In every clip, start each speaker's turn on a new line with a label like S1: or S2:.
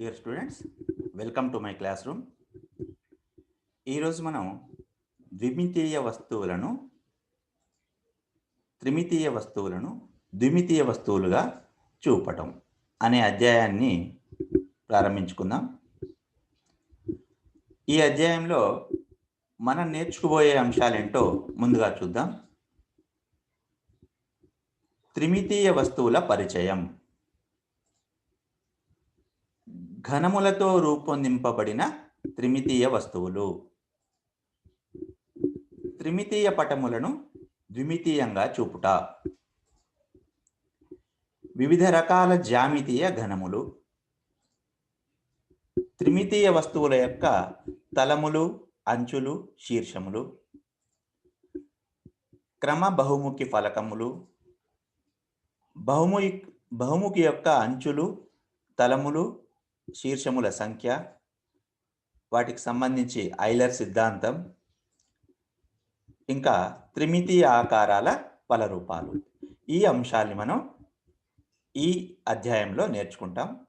S1: Dear students welcome to my classroom ఈరోజు మనం ద్విమితీయ వస్తువులను త్రిమితీయ వస్తువులను ద్విమితీయ వస్తువులుగా చూపటం అనే అధ్యాయాన్ని ప్రారంభించుకుందాం. ఈ అధ్యాయంలో మనం నేర్చుకుపోయే అంశాలేంటో ముందుగా చూద్దాం. త్రిమితీయ వస్తువుల పరిచయం. ఘనములతో రూపొందింపబడిన త్రిమితీయ వస్తువులు. త్రిమితీయ పటములను ద్విమితీయంగా చూపుట. వివిధ రకాల జామితీయ ఘనములు. త్రిమితీయ వస్తువుల యొక్క తలములు అంచులు శీర్షములు. క్రమ బహుముఖి ఫలకములు. బహుముఖి బహుముఖి యొక్క అంచులు తలములు శీర్షముల సంఖ్య వాటికి సంబంధించి ఐలర్ సిద్ధాంతం ఇంకా త్రిమితీయ ఆకారాల పలరూపాలు ఈ అంశాల్ని మనం ఈ అధ్యాయంలో నేర్చుకుంటాం.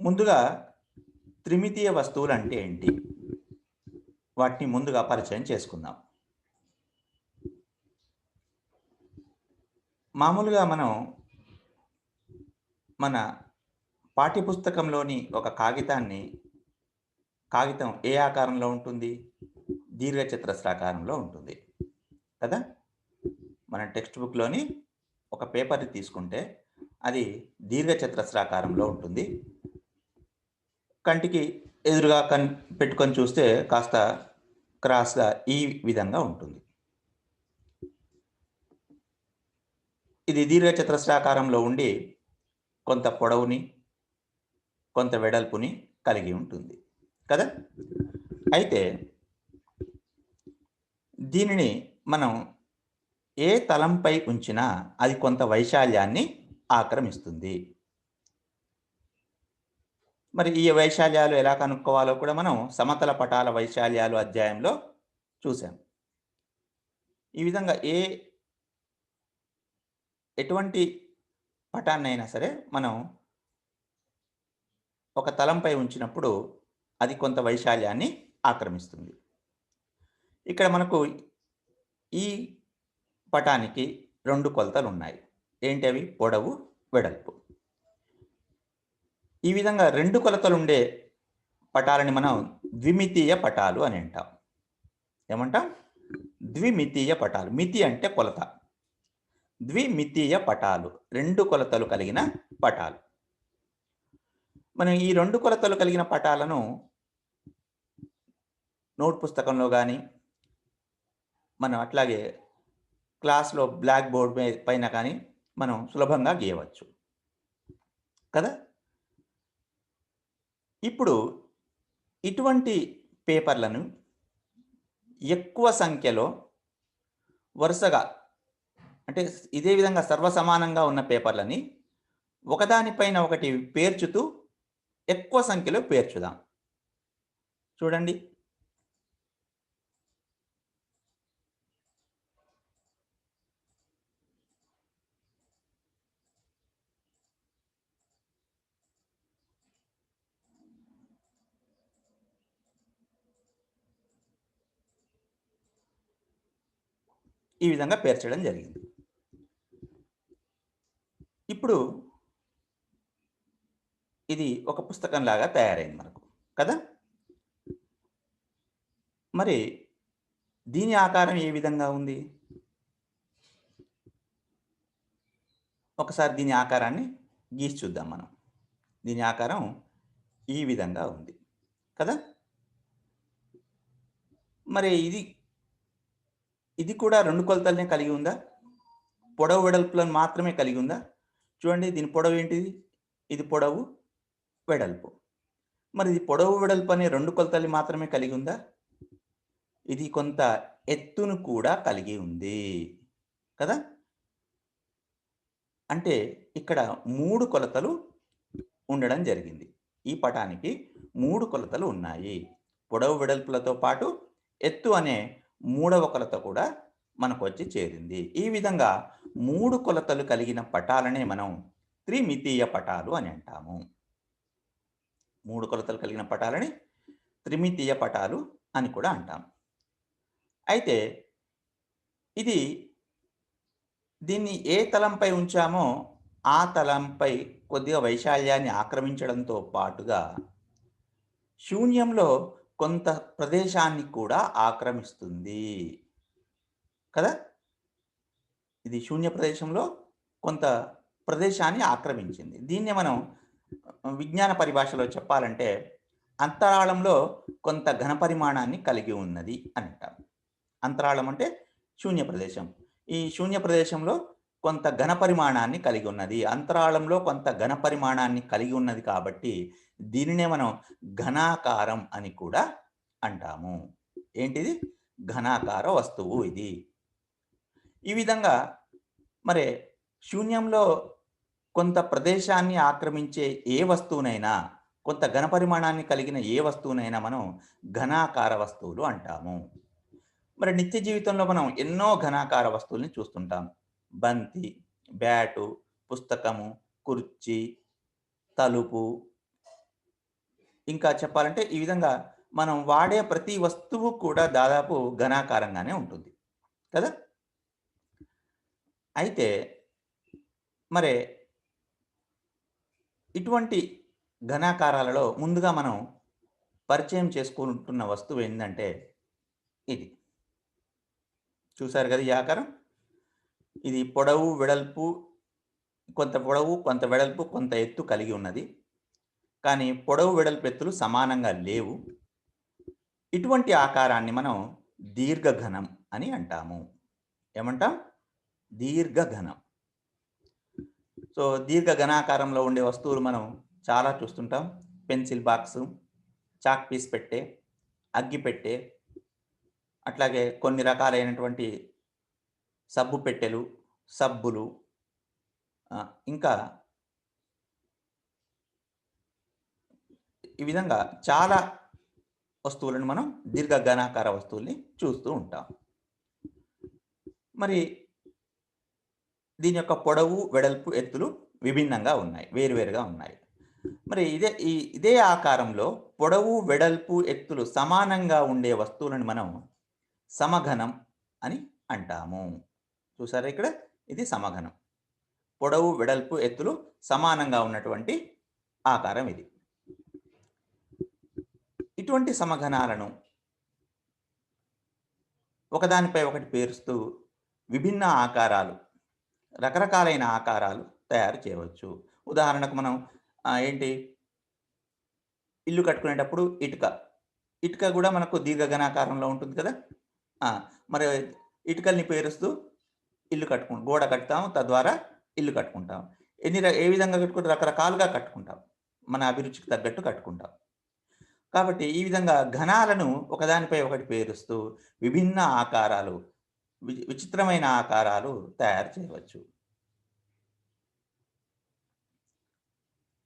S1: ముందుగా త్రిమితీయ వస్తువులు అంటే ఏంటి? వాటిని ముందుగా పరిచయం చేసుకుందాం. మామూలుగా మనం మన పాఠ్యపుస్తకంలోని ఒక కాగితాన్ని కాగితం ఏ ఆకారంలో ఉంటుంది? దీర్ఘచతురస్రాకారంలో ఉంటుంది. కదా? మన టెక్స్ట్ బుక్లోని ఒక పేపర్ని తీసుకుంటే అది దీర్ఘచతురస్రాకారంలో ఉంటుంది. కంటికి ఎదురుగా కన్ పెట్టుకొని చూస్తే కాస్త క్రాస్గా ఈ విధంగా ఉంటుంది. ఇది దీర్ఘచతురస్రాకారంలో ఉండి కొంత పొడవుని కొంత వెడల్పుని కలిగి ఉంటుంది. కదా? అయితే దీనిని మనం ఏ తలంపై ఉంచినా అది కొంత వైశాల్యాన్ని ఆక్రమిస్తుంది. మరి ఈ వైశాల్యాలు ఎలా కనుక్కోవాలో కూడా మనం సమతల పటాల వైశాల్యాలు అధ్యాయంలో చూసాం ఈ విధంగా ఏ ఎటువంటి పటాన్నైనా సరే మనం ఒక తలంపై ఉంచినప్పుడు అది కొంత వైశాల్యాన్ని ఆక్రమిస్తుంది. ఇక్కడ మనకు ఈ పటానికి రెండు కొలతలు ఉన్నాయి ఏంటి అవి? పొడవు వెడల్పు. ఈ విధంగా రెండు కొలతలు ఉండే పటాలని మనం ద్విమితీయ పటాలు అని అంటాం. ఏమంటాం? ద్విమితీయ పటాలు. మితి అంటే కొలత. ద్విమితీయ పటాలు. రెండు కొలతలు కలిగిన పటాలు. మనం ఈ రెండు కొలతలు కలిగిన పటాలను నోట్ పుస్తకంలో కానీ మనం అట్లాగే క్లాస్లో బ్లాక్ బోర్డ్ పైన కానీ మనం సులభంగా గీయవచ్చు. కదా? ఇప్పుడు ఇటువంటి పేపర్లను ఎక్కువ సంఖ్యలో వరుసగా అంటే ఇదే విధంగా సర్వసమానంగా ఉన్న పేపర్లని ఒకదానిపైన ఒకటి పేర్చుతూ ఎక్కువ సంఖ్యలో పేర్చుదాం చూడండి. ఈ విధంగా పేర్చడం జరిగింది. ఇప్పుడు ఇది ఒక పుస్తకంలాగా తయారైంది మనకు కదా? మరి దీని ఆకారం ఏ విధంగా ఉంది? ఒకసారి దీని ఆకారాన్ని గీసి చూద్దాం మనం. దీని ఆకారం ఈ విధంగా ఉంది కదా? మరి ఇది ఇది కూడా రెండు కొలతలనే కలిగి ఉందా? పొడవు వెడల్పులను మాత్రమే కలిగి ఉందా? చూడండి దీని పొడవు ఏంటిది? ఇది పొడవు వెడల్పు. మరి ఇది పొడవు వెడల్పు అనే రెండు కొలతలు మాత్రమే కలిగి ఉందా? ఇది కొంత ఎత్తును కూడా కలిగి ఉంది. కదా? అంటే ఇక్కడ మూడు కొలతలు ఉండడం జరిగింది. ఈ పటానికి మూడు కొలతలు ఉన్నాయి. పొడవు వెడల్పులతో పాటు ఎత్తు అనే మూడవ కొలత కూడా మనకు వచ్చి చేరింది. ఈ విధంగా మూడు కొలతలు కలిగిన పటాలనే మనం త్రిమితీయ పటాలు అని అంటాము. మూడు కొలతలు కలిగిన పటాలని త్రిమితీయ పటాలు అని కూడా అంటాం. అయితే ఇది దీన్ని ఏ తలంపై ఉంచామో ఆ తలంపై కొద్దిగా వైశాల్యాన్ని ఆక్రమించడంతో పాటుగా శూన్యంలో కొంత ప్రదేశాన్ని కూడా ఆక్రమిస్తుంది. కదా? ఇది శూన్య ప్రదేశంలో కొంత ప్రదేశాన్ని ఆక్రమించింది. దీన్ని మనం విజ్ఞాన పరిభాషలో చెప్పాలంటే అంతరాళంలో కొంత ఘన పరిమాణాన్ని కలిగి ఉన్నది అని అంటారు. అంతరాళం అంటే శూన్య ప్రదేశం. ఈ శూన్య ప్రదేశంలో కొంత ఘన పరిమాణాన్ని కలిగి ఉన్నది. అంతరాళంలో కొంత ఘన పరిమాణాన్ని కలిగి ఉన్నది కాబట్టి దీనినే మనం ఘనాకారం అని కూడా అంటాము. ఏంటిది? ఘనాకార వస్తువు ఇది. ఈ విధంగా మరి శూన్యంలో కొంత ప్రదేశాన్ని ఆక్రమించే ఏ వస్తువునైనా కొంత ఘనపరిమాణాన్ని కలిగిన ఏ వస్తువునైనా మనం ఘనాకార వస్తువులు అంటాము. మరి నిత్య జీవితంలో మనం ఎన్నో ఘనాకార వస్తువుల్ని చూస్తుంటాం. బంతి బ్యాటు పుస్తకము కుర్చీ తలుపు. ఇంకా చెప్పాలంటే ఈ విధంగా మనం వాడే ప్రతి వస్తువు కూడా దాదాపు ఘనాకారంగానే ఉంటుంది. కదా? అయితే మరి ఇటువంటి ఘనాకారాలలో ముందుగా మనం పరిచయం చేసుకుంటున్న వస్తువు ఏంటంటే ఇది. చూశారు కదా ఈ ఆకారం? ఇది పొడవు వెడల్పు కొంత పొడవు కొంత వెడల్పు కొంత ఎత్తు కలిగి ఉన్నది. కానీ పొడవు వెడల్పు ఎత్తులు సమానంగా లేవు. ఇటువంటి ఆకారాన్ని మనం దీర్ఘఘనం అని అంటాము. ఏమంటాం? దీర్ఘఘనం. సో దీర్ఘ ఘనాకారంలో ఉండే వస్తువులు మనం చాలా చూస్తుంటాం. పెన్సిల్ బాక్స్ చాక్ పీస్ పెట్టే అగ్గి పెట్టే అట్లాగే కొన్ని రకాలైనటువంటి సబ్బు పెట్టెలు సబ్బులు ఇంకా ఈ విధంగా చాలా వస్తువులను మనం దీర్ఘ ఘనాకార వస్తువుల్ని చూస్తూ ఉంటాం. మరి దీని యొక్క పొడవు వెడల్పు ఎత్తులు విభిన్నంగా ఉన్నాయి వేరువేరుగా ఉన్నాయి. మరి ఇదే ఈ ఇదే ఆకారంలో పొడవు వెడల్పు ఎత్తులు సమానంగా ఉండే వస్తువులను మనం సమఘనం అని అంటాము. చూసారా ఇక్కడ? ఇది సమఘనం. పొడవు వెడల్పు ఎత్తులు సమానంగా ఉన్నటువంటి ఆకారం ఇది. ఇటువంటి సమఘనాలను ఒకదానిపై ఒకటి పేరుస్తూ విభిన్న ఆకారాలు రకరకాలైన ఆకారాలు తయారు చేయవచ్చు. ఉదాహరణకు మనం ఏంటి? ఇల్లు కట్టుకునేటప్పుడు ఇటుక. ఇటుక కూడా మనకు దీర్ఘఘనాకారంలో ఉంటుంది కదా? మరి ఇటుకల్ని పేరుస్తూ ఇల్లు కట్టుకు గోడ కట్టుతాం తద్వారా ఇల్లు కట్టుకుంటాం ఎన్ని ఏ విధంగా కట్టుకుంటే? రకరకాలుగా కట్టుకుంటాం. మన అభిరుచికి తగ్గట్టు కట్టుకుంటాం. కాబట్టి ఈ విధంగా ఘనాలను ఒకదానిపై ఒకటి పేరుస్తూ విభిన్న ఆకారాలు విచిత్రమైన ఆకారాలు తయారు చేయవచ్చు.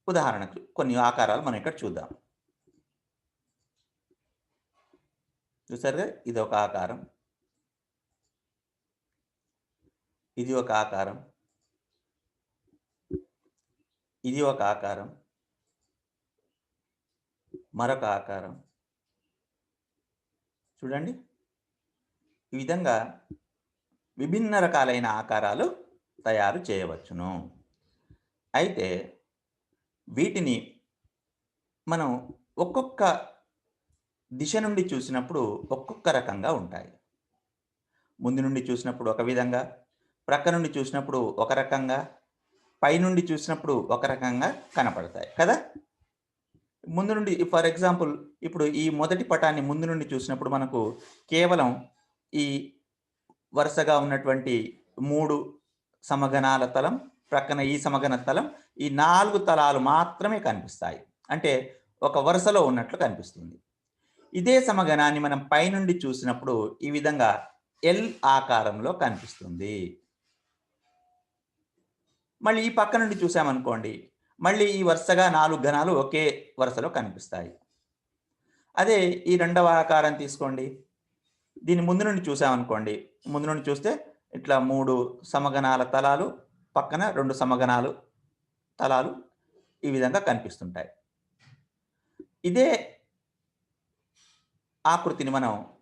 S1: ఉదాహరణకు కొన్ని ఆకారాలు మనం ఇక్కడ చూద్దాం. చూసారుగా? ఇది ఒక ఆకారం. ఇది ఒక ఆకారం. ఇది ఒక ఆకారం. మరొక ఆకారం. చూడండి. ఈ విధంగా విభిన్న రకాలైన ఆకారాలు తయారు చేయవచ్చును. అయితే వీటిని మనం ఒక్కొక్క దిశ నుండి చూసినప్పుడు ఒక్కొక్క రకంగా ఉంటాయి. ముందు నుండి చూసినప్పుడు ఒక విధంగా ప్రక్క నుండి చూసినప్పుడు ఒక రకంగా పైనుండి చూసినప్పుడు ఒక రకంగా కనపడతాయి కదా? ముందు నుండి ఫర్ ఎగ్జాంపుల్ ఇప్పుడు ఈ మొదటి పటాన్ని ముందు నుండి చూసినప్పుడు మనకు కేవలం ఈ వరుసగా ఉన్నటువంటి మూడు సమగణాల తలం ప్రక్కన ఈ సమగణ తలం ఈ నాలుగు తలాలు మాత్రమే కనిపిస్తాయి. అంటే ఒక వరుసలో ఉన్నట్లు కనిపిస్తుంది. ఇదే సమగణాన్ని మనం పైనుండి చూసినప్పుడు ఈ విధంగా ఎల్ ఆకారంలో కనిపిస్తుంది. మళ్ళీ ఈ పక్క నుండి చూసామనుకోండి మళ్ళీ ఈ వరుసగా నాలుగు గణాలు ఒకే వరుసలో కనిపిస్తాయి. అదే ఈ రెండవ ఆకారం తీసుకోండి. దీన్ని ముందు నుండి చూసామనుకోండి. ముందు నుండి చూస్తే ఇట్లా మూడు సమగణాల తలాలు పక్కన రెండు సమగణాలు తలాలు ఈ విధంగా కనిపిస్తుంటాయి. ఇదే ఆకృతిని మనం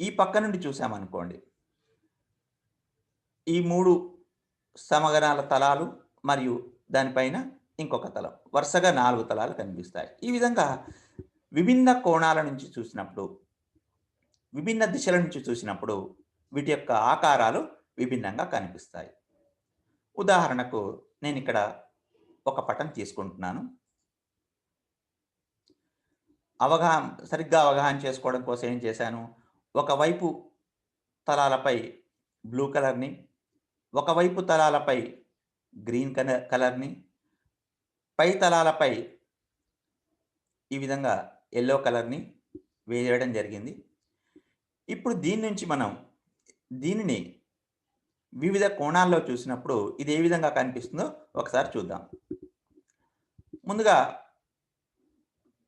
S1: ఈ పక్క నుండి చూసామనుకోండి. ఈ మూడు సమగణాల తలాలు మరియు దానిపైన ఇంకొక తలం వరుసగా నాలుగు తలాలు కనిపిస్తాయి. ఈ విధంగా విభిన్న కోణాల నుంచి చూసినప్పుడు విభిన్న దిశల నుంచి చూసినప్పుడు వీటి యొక్క ఆకారాలు విభిన్నంగా కనిపిస్తాయి. ఉదాహరణకు నేను ఇక్కడ ఒక పటం తీసుకుంటున్నాను. అవగాహన సరిగ్గా అవగాహన చేసుకోవడం కోసం ఏం చేశాను? ఒకవైపు తలాలపై బ్లూ కలర్ని ఒకవైపు తలాలపై గ్రీన్ కలర్ కలర్ని పై తలాలపై ఈ విధంగా ఎల్లో కలర్ని వేయడం జరిగింది. ఇప్పుడు దీని నుంచి మనం దీనిని వివిధ కోణాల్లో చూసినప్పుడు ఇది ఏ విధంగా కనిపిస్తుందో ఒకసారి చూద్దాం. ముందుగా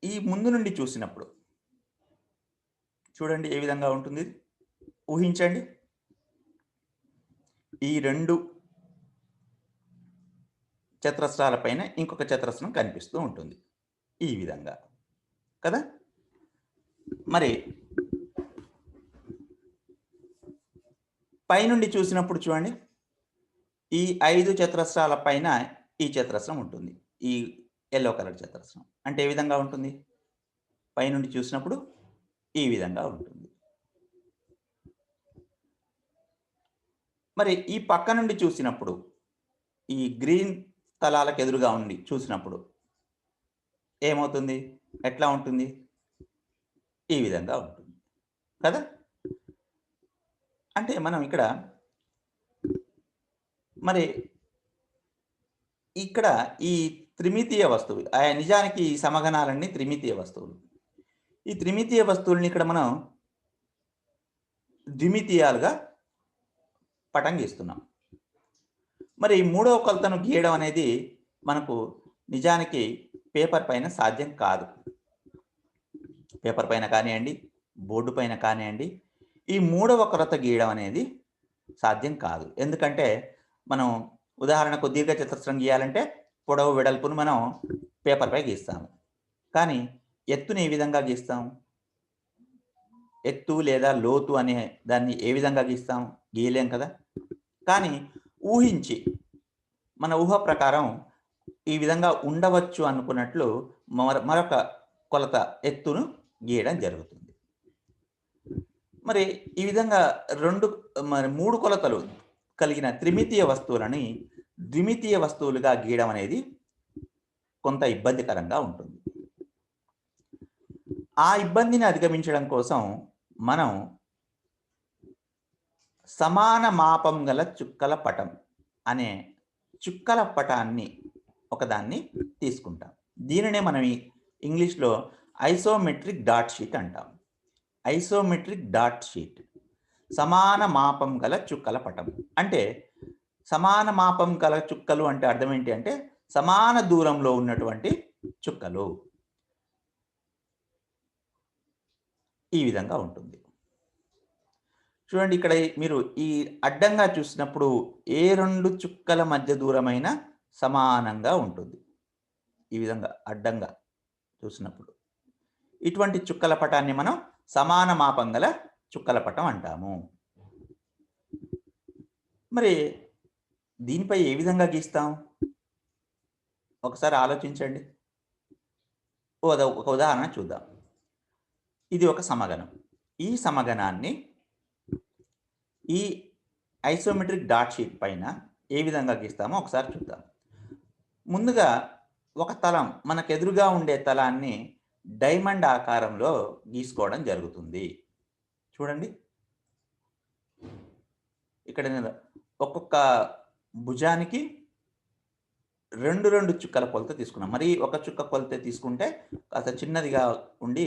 S1: ఈ ముందు నుండి చూసినప్పుడు చూడండి ఏ విధంగా ఉంటుంది. ఊహించండి. ఈ రెండు చతురస్రాల పైన ఇంకొక చతురస్రం కనిపిస్తూ ఉంటుంది. ఈ విధంగా. కదా? మరి పైనుండి చూసినప్పుడు చూడండి. ఈ ఐదు చతురస్రాల పైన ఈ చతురస్రం ఉంటుంది. ఈ ఎల్లో కలర్ చతురస్రం. అంటే ఏ విధంగా ఉంటుంది? పైనుండి చూసినప్పుడు ఈ విధంగా ఉంటుంది. మరి ఈ పక్క నుండి చూసినప్పుడు ఈ గ్రీన్ స్థలాలకు ఎదురుగా ఉండి చూసినప్పుడు ఏమవుతుంది? ఎట్లా ఉంటుంది? ఈ విధంగా ఉంటుంది. కదా? అంటే మనం ఇక్కడ మరి ఇక్కడ ఈ త్రిమితీయ వస్తువులు ఆ నిజానికి ఈ సమగణాలన్నీ త్రిమితీయ వస్తువులు. ఈ త్రిమితీయ వస్తువుల్ని ఇక్కడ మనం ద్విమితీయాలుగా పటం గీస్తున్నాం మరి ఈ మూడవ కొలతను గీయడం అనేది మనకు నిజానికి పేపర్ పైన సాధ్యం కాదు. పేపర్ పైన కానివ్వండి బోర్డు పైన కానివ్వండి ఈ మూడవ కొరత గీయడం అనేది సాధ్యం కాదు. ఎందుకంటే మనం ఉదాహరణకు దీర్ఘ చతురస్రం గీయాలంటే పొడవు వెడల్పును మనం పేపర్పై గీస్తాము. కానీ ఎత్తుని ఏ విధంగా గీస్తాం? ఎత్తు లేదా లోతు అనే దాన్ని ఏ విధంగా గీస్తాం? గీయలేం కదా. కానీ ఊహించి మన ఊహ ప్రకారం ఈ విధంగా ఉండవచ్చు అనుకున్నట్లు మర మరొక కొలత ఎత్తును గీయడం జరుగుతుంది. మరి ఈ విధంగా రెండు మరి మూడు కొలతలు కలిగిన త్రిమితీయ వస్తువులని ద్విమితీయ వస్తువులుగా గీయడం అనేది కొంత ఇబ్బందికరంగా ఉంటుంది. ఆ ఇబ్బందిని అధిగమించడం కోసం మనం సమాన మాపం గల చుక్కల పటం అనే చుక్కల పటాన్ని ఒకదాన్ని తీసుకుంటాం. దీనినే మనం ఇంగ్లీష్లో ఐసోమెట్రిక్ డాట్ షీట్ అంటాం. Isometric dot sheet. సమాన మాపం గల చుక్కల పటం. అంటే సమాన మాపం గల చుక్కలు అంటే అర్థం ఏంటి అంటే సమాన దూరంలో ఉన్నటువంటి చుక్కలు. ఈ విధంగా ఉంటుంది. చూడండి ఇక్కడ మీరు ఈ అడ్డంగా చూసినప్పుడు ఏ రెండు చుక్కల మధ్య దూరమైన సమానంగా ఉంటుంది. ఈ విధంగా అడ్డంగా చూసినప్పుడు. ఇటువంటి చుక్కల పటాన్ని మనం సమాన మాపం గల చుక్కల పటం అంటాము. మరి దీనిపై ఏ విధంగా గీస్తాం? ఒకసారి ఆలోచించండి. ఓ ఒక ఉదాహరణ చూద్దాం. ఇది ఒక సమగణం. ఈ సమగణాన్ని ఈ ఐసోమెట్రిక్ డాట్ షీట్ పైన ఏ విధంగా గీస్తామో ఒకసారి చూద్దాం. ముందుగా ఒక తలం మనకు ఎదురుగా ఉండే తలాన్ని డైమండ్ ఆకారంలో గీసుకోవడం జరుగుతుంది. చూడండి. ఇక్కడ నేను ఒక్కొక్క భుజానికి రెండు రెండు చుక్కల కొలత తీసుకున్నాం మరి ఒక చుక్క కొలత తీసుకుంటే కాస్త చిన్నదిగా ఉండి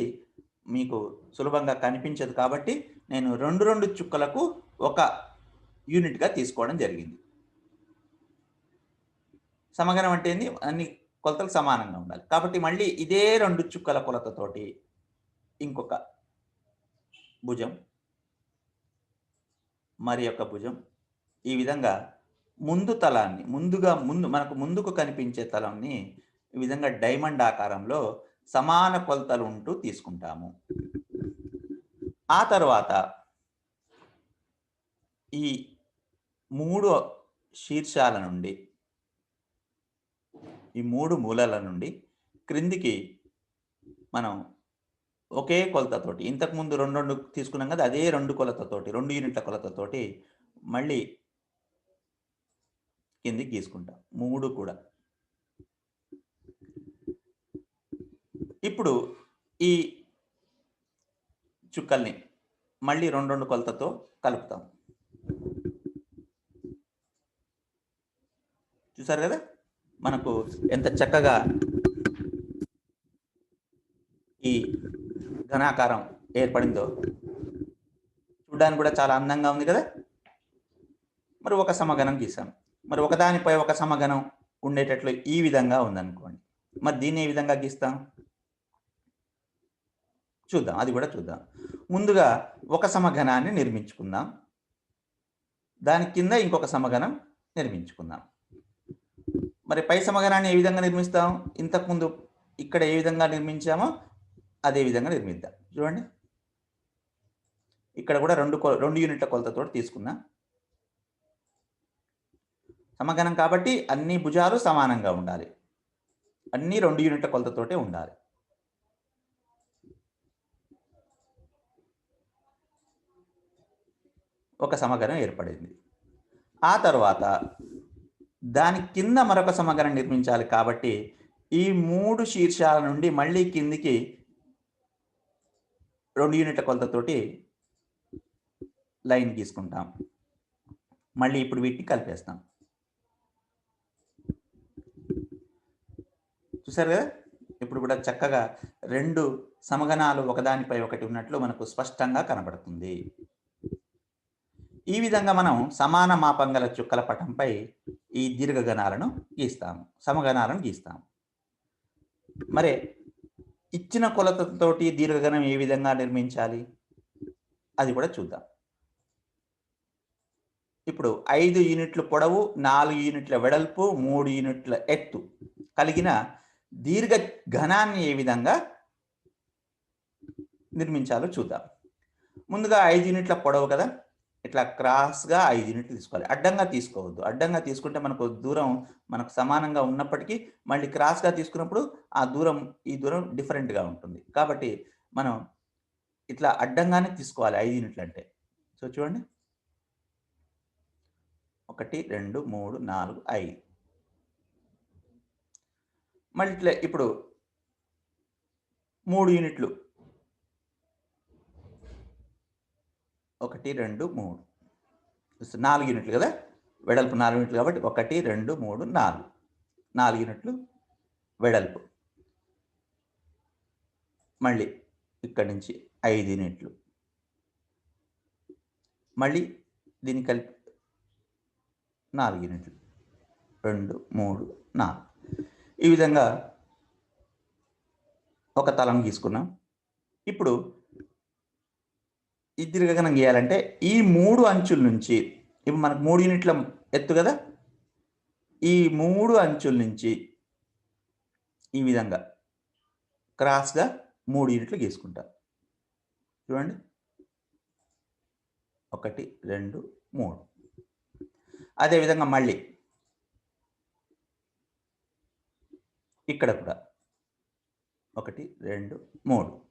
S1: మీకు సులభంగా కనిపించదు కాబట్టి నేను రెండు రెండు చుక్కలకు ఒక యూనిట్గా తీసుకోవడం జరిగింది. సమగనం అంటే అన్ని కొలతలు సమానంగా ఉండాలి. కాబట్టి మళ్ళీ ఇదే రెండు చుక్కల కొలతతోటి ఇంకొక భుజం మరి యొక్క భుజం ఈ విధంగా ముందు తలాన్ని ముందుగా ముందు మనకు ముందుకు కనిపించే తలంని ఈ విధంగా డైమండ్ ఆకారంలో సమాన కొలతలు ఉంటూ తీసుకుంటాము. ఆ తర్వాత ఈ మూడు శీర్షాల నుండి ఈ మూడు మూలాల నుండి క్రిందికి మనం ఒకే కొలతతోటి ఇంతకుముందు రెండు రెండు తీసుకున్నాం కదా అదే రెండు కొలతతోటి రెండు యూనిట్ల కొలతతోటి మళ్ళీ కిందికి గీసుకుంటాం. మూడు కూడా. ఇప్పుడు ఈ చుక్కల్ని మళ్ళీ రెండు రెండు కొలతతో కలుపుతాం. చూసారు కదా? మనకు ఎంత చక్కగా ఈ ఘనాకారం ఏర్పడిందో చూడడానికి కూడా చాలా అందంగా ఉంది కదా? మరి ఒక సమగణం గీసాం మరి ఒకదానిపై ఒక సమగణం ఉండేటట్లు ఈ విధంగా ఉందనుకోండి. మరి దీన్ని ఏ విధంగా గీస్తాం? చూద్దాం అది కూడా చూద్దాం. ముందుగా ఒక సమగణాన్ని నిర్మించుకుందాం. దాని కింద ఇంకొక సమగణం నిర్మించుకుందాం. మరి పై సమగణాన్ని ఏ విధంగా నిర్మిస్తాం? ఇంతకుముందు ఇక్కడ ఏ విధంగా నిర్మించామో అదే విధంగా నిర్మిద్దాం. చూడండి. ఇక్కడ కూడా రెండు కొ రెండు యూనిట్ల కొలతతో తీసుకున్నాం. సమగణం కాబట్టి అన్ని భుజాలు సమానంగా ఉండాలి. అన్ని రెండు యూనిట్ల కొలతతోటే ఉండాలి. ఒక సమగణం ఏర్పడింది. ఆ తర్వాత దాని కింద మరొక సమగ్రం నిర్మించాలి కాబట్టి ఈ మూడు శీర్షాల నుండి మళ్ళీ కిందికి రెండు యూనిట్ల కొలతతోటి లైన్ గీసుకుంటాం. మళ్ళీ ఇప్పుడు వీటిని కలిపేస్తాం. చూసారు కదా? ఇప్పుడు కూడా చక్కగా రెండు సమగణాలు ఒకదానిపై ఒకటి ఉన్నట్లు మనకు స్పష్టంగా కనబడుతుంది. ఈ విధంగా మనం సమాన మాపంగల చుక్కల పటంపై ఈ దీర్ఘగణాలను గీస్తాము. సమగణాలను గీస్తాము. మరి ఇచ్చిన కొలతతోటి దీర్ఘగణం ఏ విధంగా నిర్మించాలి? అది కూడా చూద్దాం. ఇప్పుడు ఐదు యూనిట్ల పొడవు నాలుగు యూనిట్ల వెడల్పు మూడు యూనిట్ల ఎత్తు కలిగిన దీర్ఘ ఘనాన్ని ఏ విధంగా నిర్మించాలో చూద్దాం. ముందుగా ఐదు యూనిట్ల పొడవు కదా? ఇట్లా క్రాస్గా ఐదు యూనిట్లు తీసుకోవాలి. అడ్డంగా తీసుకోవద్దు. అడ్డంగా తీసుకుంటే మనకు దూరం మనకు సమానంగా ఉన్నప్పటికీ మళ్ళీ క్రాస్గా తీసుకున్నప్పుడు ఆ దూరం ఈ దూరం డిఫరెంట్గా ఉంటుంది. కాబట్టి మనం ఇట్లా అడ్డంగానే తీసుకోవాలి ఐదు యూనిట్లు అంటే. సో చూడండి. ఒకటి రెండు మూడు నాలుగు ఐదు. మళ్ళీ ఇట్లా ఇప్పుడు మూడు యూనిట్లు ఒకటి రెండు మూడు. నాలుగు యూనిట్లు కదా? వెడల్పు నాలుగు యూనిట్లు కాబట్టి ఒకటి రెండు మూడు నాలుగు. నాలుగు యూనిట్లు వెడల్పు. మళ్ళీ ఇక్కడి నుంచి ఐదు యూనిట్లు. మళ్ళీ దీన్ని కలిపి నాలుగు యూనిట్లు. రెండు మూడు నాలుగు. ఈ విధంగా ఒక తలం గీసుకున్నాం. ఇప్పుడు ఈ దీర్ఘగణం గీయాలంటే ఈ మూడు అంచుల నుంచి ఇప్పుడు మనకు మూడు యూనిట్ల ఎత్తు కదా? ఈ మూడు అంచుల నుంచి ఈ విధంగా క్రాస్గా మూడు యూనిట్లు గీసుకుంటా. చూడండి. ఒకటి రెండు మూడు. అదేవిధంగా మళ్ళీ ఇక్కడ కూడా. ఒకటి రెండు మూడు.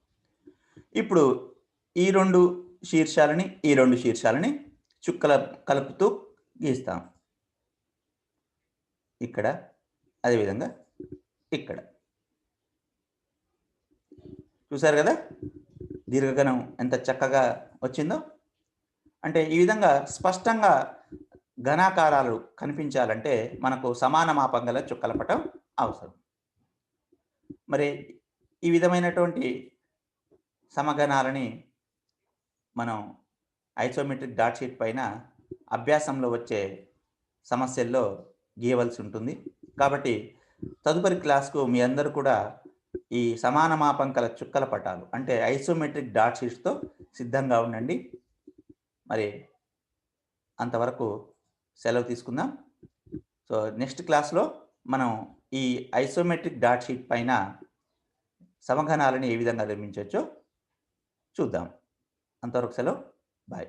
S1: ఇప్పుడు ఈ రెండు శీర్షాలని ఈ రెండు శీర్షాలని చుక్కల కలుపుతూ గీస్తాం. ఇక్కడ అదేవిధంగా ఇక్కడ. చూసారు కదా? దీర్ఘగణం ఎంత చక్కగా వచ్చిందో? అంటే ఈ విధంగా స్పష్టంగా ఘనాకారాలు కనిపించాలంటే మనకు సమాన మాపం గల చుక్కల పటం అవసరం. మరి ఈ విధమైనటువంటి సమగణాలని మనం ఐసోమెట్రిక్ డాట్ షీట్ పైన అభ్యాసంలో వచ్చే సమస్యల్లో గీయవలసి ఉంటుంది. కాబట్టి తదుపరి క్లాస్కు మీ అందరూ కూడా ఈ సమాన మాపంకల చుక్కల పటాలు అంటే ఐసోమెట్రిక్ డాట్ షీట్స్తో సిద్ధంగా ఉండండి. మరి అంతవరకు సెలవు తీసుకుందాం. సో నెక్స్ట్ క్లాస్లో మనం ఈ ఐసోమెట్రిక్ డాట్ షీట్ పైన సమఘనాలను ఏ విధంగా నిర్మించవచ్చో చూద్దాం. అంతవరకు సెలవు బాయ్